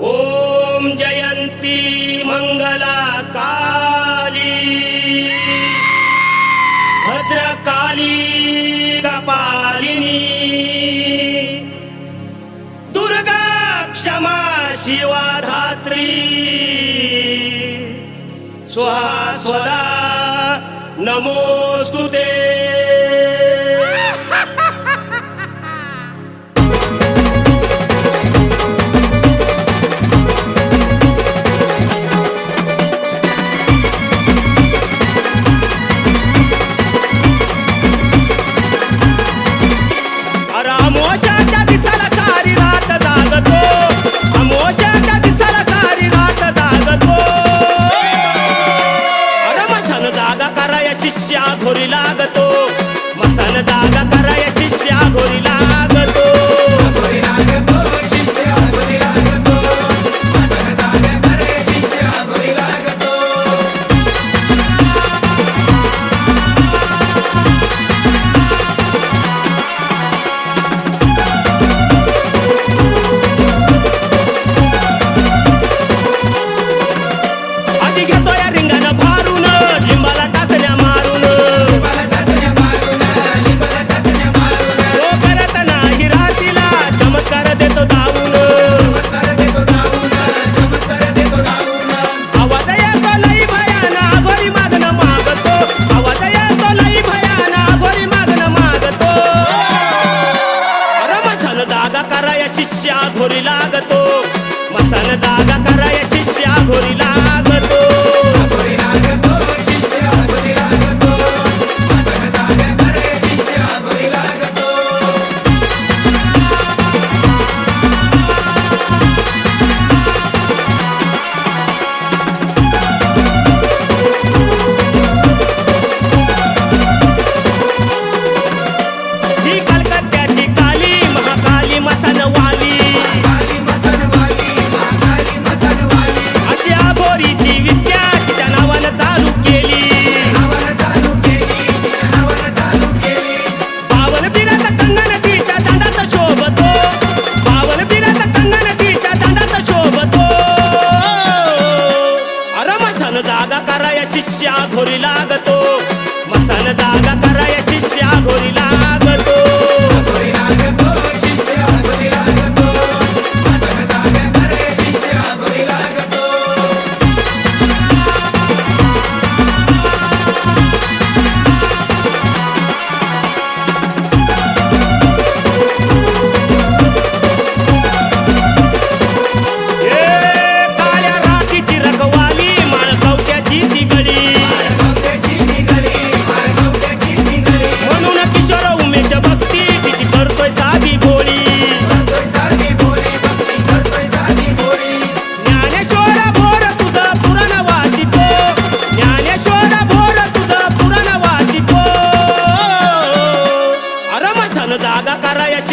ओम जयंती मंगला काली भद्रकाली कपालिनी। दुर्गा क्षमा शिवा धात्री। स्वाहा स्वदा नमोस्तुते शिष्या घोरी लागतो. मसाला जागा कराय शिष्या घोरी लागतो ಸನದ